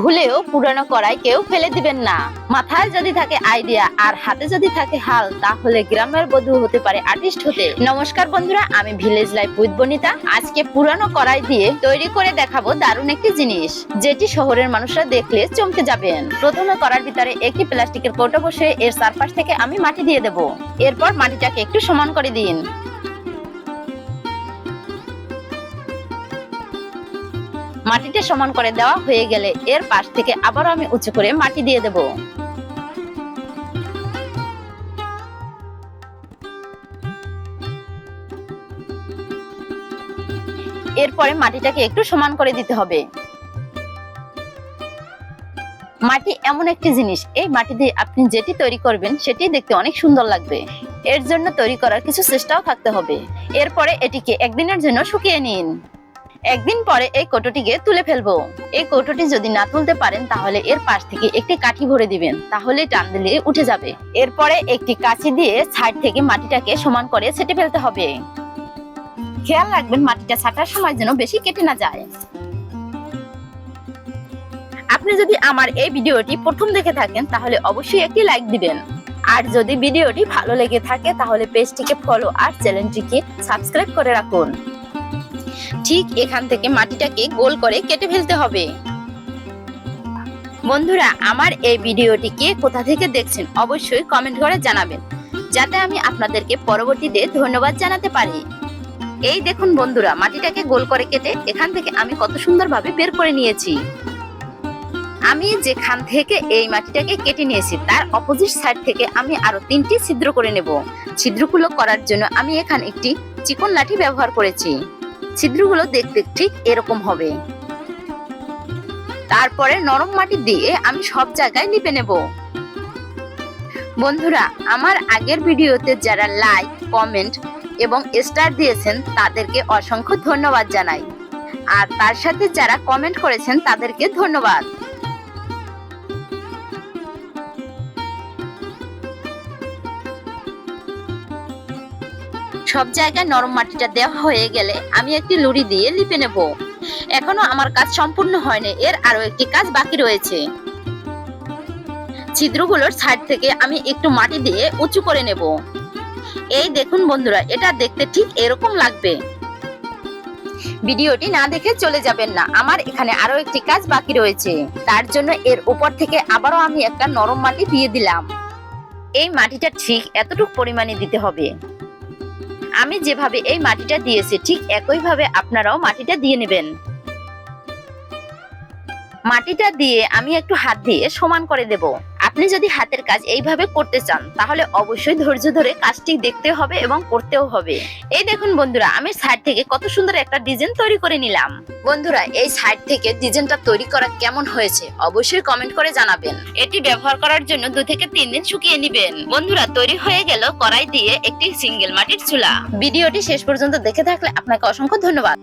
ভুলেও পুরানো করাই কেউ ফেলে দিবেন না। মাথায় যদি থাকে আইডিয়া আর হাতে যদি থাকে হাল, তাহলে গ্রামের বধূ হতে পারে আর্টিস্ট হতে। নমস্কার বন্ধুরা, আমি ভিলেজ লাইফ উইথ বনিতা। আজকে পুরানো কড়াই দিয়ে তৈরি করে দেখাবো দারুণ একটি জিনিস, যেটি শহরের মানুষরা দেখলে চমকে যাবেন। প্রথমে করার ভিতরে একটি প্লাস্টিকের কৌটো বসে এর চারপাশ থেকে আমি মাটি দিয়ে দেব। এরপর মাটিটাকে একটু সমান করে দিন। মাটিটা সমান করে দেওয়া হয়ে গেলে এর পাশ থেকে আবারও আমি উঁচু করে মাটি দিয়ে দেব। এরপরে মাটিটাকে একটু সমান করে দিতে হবে। মাটি এমন একটি জিনিস, এই মাটি দিয়ে আপনি যেটি তৈরি করবেন সেটি দেখতে অনেক সুন্দর লাগবে। এর জন্য তৈরি করার কিছু চেষ্টাও থাকতে হবে। এরপরে এটিকে একদিনের জন্য শুকিয়ে নিন। একদিন পরে এই কৌটোটিকে তুলে ফেলব। এই কৌটোটি যদি না তুলতে পারেন, তাহলে এর পাশ থেকে একটি কাঠি ভরে দিবেন। তাহলে টান দিলে উঠে যাবে। এরপরে একটি কাঁচি দিয়ে সাইড থেকে মাটিটাকে সমান করে ছেটে ফেলতে হবে। খেয়াল রাখবেন, মাটিটা ছাটার সময় যেন বেশি কেটে না যায়। আপনি যদি আমার এই ভিডিওটি প্রথম দেখে থাকেন, তাহলে অবশ্যই একটি লাইক দিবেন। আর যদি ভিডিওটি ভালো লেগে থাকে, তাহলে পেজটিকে ফলো আর চ্যানেলটিকে সাবস্ক্রাইব করে রাখুন। ঠিক এখান থেকে মাটিটাকে গোল করে কেটে ফেলতে হবে। বন্ধুরা, আমার এই ভিডিওটি কে কোথা থেকে দেখছেন অবশ্যই কমেন্ট করে জানাবেন। যাতে আমি আপনাদেরকে পরবর্তীতে ধন্যবাদ জানাতে পারি। এই দেখুন বন্ধুরা, মাটিটাকে গোল করে কেটে এখান থেকে আমি কত সুন্দরভাবে বের করে নিয়েছি। আমি যেখান থেকে এই মাটিটাকে কেটে নিয়েছি, তার অপোজিট সাইড থেকে আমি আরও তিনটি ছিদ্র করে নেব। ছিদ্রগুলো করার জন্য আমি এখানে একটি চিকন লাঠি ব্যবহার করেছি। ছিদ্রগুলো দেখতে ঠিক এরকম হবে। তারপরে নরম মাটি দিয়ে আমি সব জায়গায় লিপে নেব। বন্ধুরা, আমার আগের ভিডিওতে যারা লাইক কমেন্ট এবং স্টার দিয়েছেন, তাদেরকে অসংখ্য ধন্যবাদ জানাই। আর তার সাথে যারা কমেন্ট করেছেন, তাদেরকে ধন্যবাদ। সব জায়গায় নরম মাটিটা দেওয়া হয়ে গেলে আমি একটি লুড়ি দিয়ে লিপে নেব। এখনও আমার কাজ সম্পূর্ণ হয়নি, এর আরও একটি কাজ বাকি রয়েছে। ছিদ্রগুলোর সাইড থেকে আমি একটু মাটি দিয়ে উঁচু করে নেব। এই দেখুন বন্ধুরা, এটা দেখতে ঠিক এরকম লাগবে। ভিডিওটি না দেখে চলে যাবেন না, আমার এখানে আরও একটি কাজ বাকি রয়েছে। তার জন্য এর উপর থেকে আবারও আমি একটা নরম মাটি দিয়ে দিলাম। এই মাটিটা ঠিক এতটুকু পরিমাণে দিতে হবে। আমি যেভাবে এই মাটিটা দিয়েছি, ঠিক একইভাবে আপনারাও মাটিটা দিয়ে নেবেন। মাটিটা দিয়ে আমি একটু হাত দিয়ে সমান করে দেব। আপনি যদি হাতের কাজ এইভাবে করতে চান, তাহলে অবশ্যই ধৈর্য ধরে কাজটি দেখতে হবে এবং করতেও হবে। এই দেখুন বন্ধুরা, আমি সাইড থেকে কত সুন্দর একটা ডিজাইন তৈরি করে নিলাম। বন্ধুরা, এই সাইড থেকে ডিজাইনটা তৈরি করা কেমন হয়েছে, অবশ্যই কমেন্ট করে জানাবেন। এটি ব্যবহার করার জন্য দু থেকে তিন দিন শুকিয়ে নেবেন। বন্ধুরা, তৈরি হয়ে গেল কড়াই দিয়ে একটি সিঙ্গেল মাটির চুলা। ভিডিওটি শেষ পর্যন্ত দেখে থাকলে আপনাকে অসংখ্য ধন্যবাদ।